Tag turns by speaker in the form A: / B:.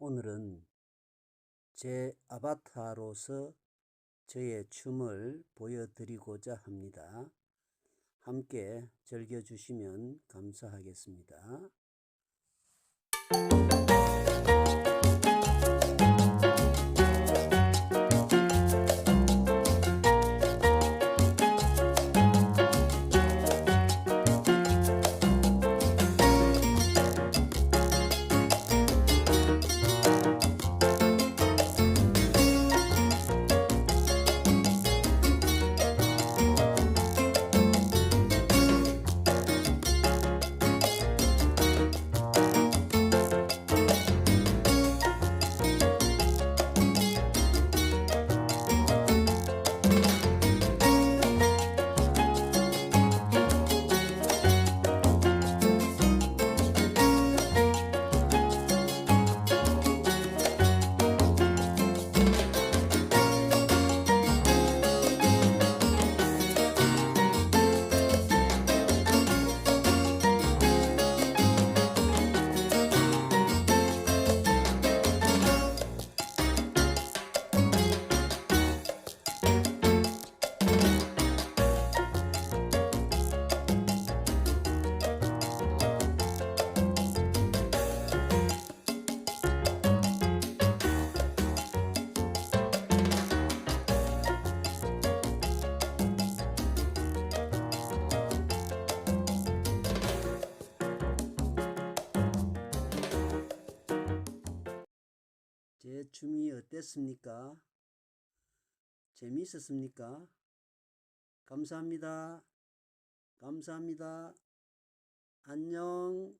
A: 오늘은 제 아바타로서 저의 춤을 보여드리고자 합니다. 함께 즐겨주시면 감사하겠습니다. 제 춤이 어땠습니까? 재미있었습니까? 감사합니다. 감사합니다. 안녕.